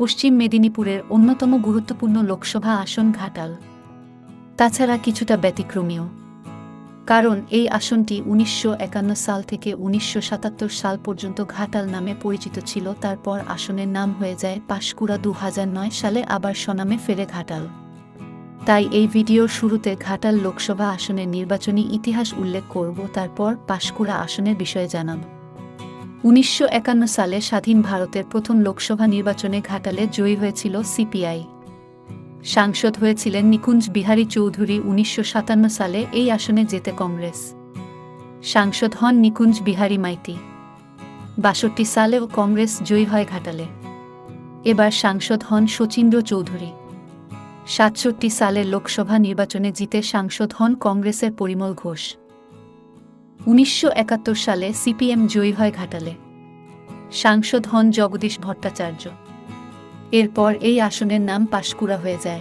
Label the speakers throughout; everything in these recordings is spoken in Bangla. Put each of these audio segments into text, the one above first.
Speaker 1: পশ্চিম মেদিনীপুরের অন্যতম গুরুত্বপূর্ণ লোকসভা আসন ঘাটাল। তাছাড়া কিছুটা ব্যতিক্রমীয় কারণ এই আসনটি উনিশশো একান্ন সাল থেকে উনিশশো সাতাত্তর সাল পর্যন্ত ঘাটাল নামে পরিচিত ছিল। তারপর আসনের নাম হয়ে যায় পাশকুড়া দু সালে আবার সনামে ফেরে ঘাটাল। তাই এই ভিডিওর শুরুতে ঘাটাল লোকসভা আসনের নির্বাচনী ইতিহাস উল্লেখ করব, তারপর পাশকুড়া আসনের বিষয়ে জানাব। উনিশশো একান্ন সালে স্বাধীন ভারতের প্রথম লোকসভা নির্বাচনে ঘাটালে জয়ী হয়েছিল সিপিআই। সাংসদ হয়েছিলেন নিকুঞ্জ বিহারী চৌধুরী উনিশশো সাতান্ন সালে এই আসনে যেতে কংগ্রেস। সাংসদ হন নিকুঞ্জ বিহারী মাইতি। বাষট্টি সালেও কংগ্রেস জয়ী হয় ঘাটালে। এবার সাংসদ হন শচীন্দ্র চৌধুরী। সাতষট্টি সালের লোকসভা নির্বাচনে জিতে সাংসদ হন কংগ্রেসের পরিমল ঘোষ। উনিশশো একাত্তর সালে সিপিএম জয়ী হয় ঘাটালে। সাংসদ হন জগদীশ ভট্টাচার্য। এরপর এই আসনের নাম পাশকুড়া হয়ে যায়।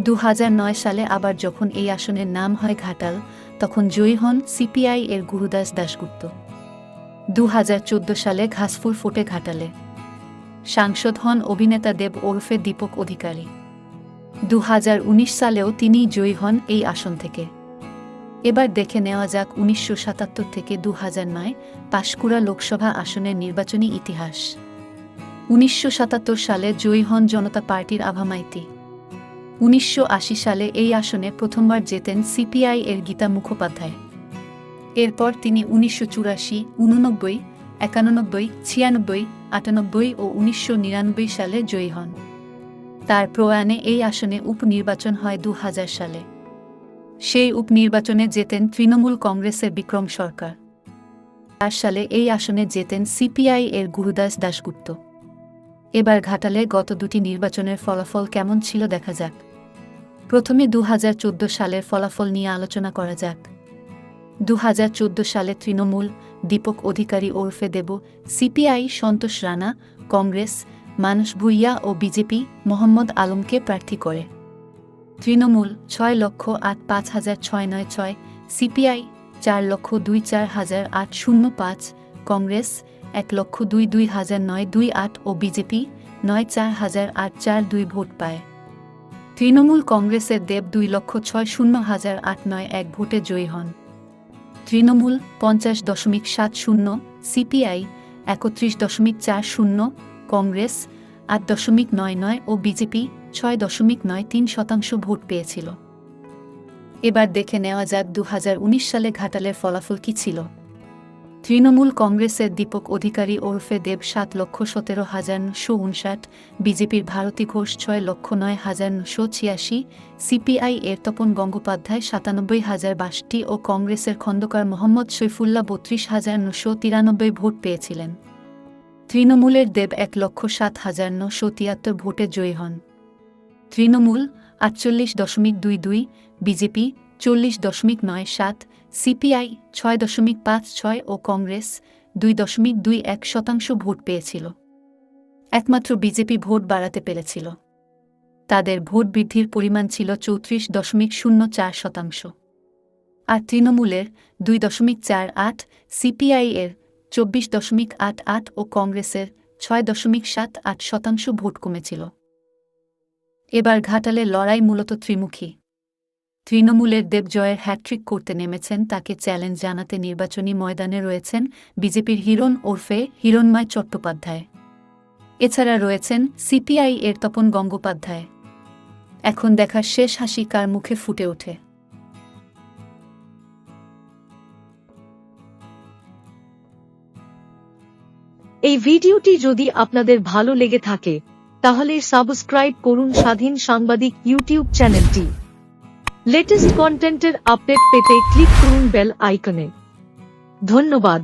Speaker 1: দু হাজার নয় সালে আবার যখন এই আসনের নাম হয় ঘাটাল, তখন জয়ী হন সিপিআই এর গুরুদাস দাশগুপ্ত। দু হাজার চোদ্দ সালে ঘাসফুল ফোটে ঘাটালে। সাংসদ হন অভিনেতা দেব ওরফে দীপক অধিকারী। দু হাজার উনিশ সালেও তিনি জয়ী হন এই আসন থেকে। এবার দেখে নেওয়া যাক উনিশশো সাতাত্তর থেকে দু হাজার নয় পাশকুড়া লোকসভা আসনের নির্বাচনী ইতিহাস। উনিশশো সাতাত্তর সালে জয়ী হন জনতা পার্টির আভামাইতি। উনিশশো আশি সালে এই আসনে প্রথমবার জেতেন সিপিআই এর গীতা মুখোপাধ্যায়। এরপর তিনি উনিশশো চুরাশি, উননব্বই, একানব্বই, ছিয়ানব্বই, আটানব্বই ও উনিশশো নিরানব্বই সালে জয়ী হন। তার প্রয়াণে এই আসনে উপনির্বাচন হয় দু হাজার সালে। সেই উপনির্বাচনে জেতেন তৃণমূল কংগ্রেসের বিক্রম সরকার। চার সালে এই আসনে জেতেন সিপিআই এর গুরুদাস দাশগুপ্ত। এবার ঘাটালে গত দুটি নির্বাচনের ফলাফল কেমন ছিল দেখা যাক। প্রথমে দু হাজার চোদ্দ সালের ফলাফল নিয়ে আলোচনা করা যাক। দু হাজার চোদ্দ সালে তৃণমূল, দীপক অধিকারী ওরফে দেব, সিপিআই, সন্তোষ রানা, কংগ্রেস, মানস ভুইয়া ও বিজেপি, মোহাম্মদ আলমকে প্রার্থী করে। তৃণমূল ছয় লক্ষ আট পাঁচ হাজার ছয় নয় ছয়, সিপিআই চার লক্ষ দুই চার হাজার আট শূন্য পাঁচ, কংগ্রেস এক লক্ষ দুই দুই হাজার নয় দুই আট ও বিজেপি নয় চার হাজার আট চার দুই ভোট পায়। তৃণমূল কংগ্রেসের দেব দুই লক্ষ ছয় শূন্য হাজার আট নয় এক ভোটে জয়ী হন। তৃণমূল পঞ্চাশ দশমিক সাত শূন্য, সিপিআই একত্রিশ দশমিক চার শূন্য, কংগ্রেস আট দশমিক নয় নয় ও বিজেপি ছয় দশমিক নয় তিন শতাংশ ভোট পেয়েছিল। এবার দেখে নেওয়া যাক দু হাজার উনিশ সালে ঘাটালের ফলাফল কি ছিল। তৃণমূল কংগ্রেসের দীপক অধিকারী ওরফে দেব সাত লক্ষ সতেরো হাজার নশো উনষাট, বিজেপির ভারতী ঘোষ ছয় লক্ষ নয় হাজার নশো ছিয়াশি, সিপিআই এর তপন গঙ্গোপাধ্যায় সাতানব্বই হাজার বাষট্টি ও কংগ্রেসের খন্দকার মোহাম্মদ সৈফুল্লাহ বত্রিশ হাজার নশো তিরানব্বই ভোট পেয়েছিলেন। তৃণমূলের দেব এক লক্ষ সাত হাজার নশো তিয়াত্তর ভোটে জয়ী হন। তৃণমূল আটচল্লিশ দশমিক দুই দুই, বিজেপি চল্লিশ দশমিক নয় সাত, সিপিআই ছয় দশমিক পাঁচ ছয় ও কংগ্রেস দুই দশমিক দুই এক শতাংশ ভোট পেয়েছিল। একমাত্র বিজেপি ভোট বাড়াতে পেরেছিল। তাদের ভোট বৃদ্ধির পরিমাণ ছিল চৌত্রিশ দশমিক শূন্য চার শতাংশ। আর তৃণমূলের দুই দশমিক চার আট, সিপিআই এর চব্বিশ দশমিক আট আট ও কংগ্রেসের ছয় দশমিক সাত আট শতাংশ ভোট কমেছিল। এবার ঘাটালে লড়াই মূলত ত্রিমুখী। তৃণমূলের দেবজয়ের হ্যাট্রিক করতে নেমেছেন তাকে চ্যালেঞ্জ জানাতে নির্বাচনী ময়দানে রয়েছেন বিজেপির হিরণ ওরফে হিরণময় চট্টোপাধ্যায়। এছাড়া রয়েছেন সিপিআই এর তপন গঙ্গোপাধ্যায়। এখন দেখার শেষ হাসি কার মুখে ফুটে ওঠে।
Speaker 2: এই ভিডিওটি যদি আপনাদের ভালো লেগে থাকে তাহলে সাবস্ক্রাইব করুন স্বাধীন সাংবাদিক ইউটিউব চ্যানেলটি। লেটেস্ট কন্টেন্টের আপডেট পেতে ক্লিক করুন বেল আইকনে। ধন্যবাদ।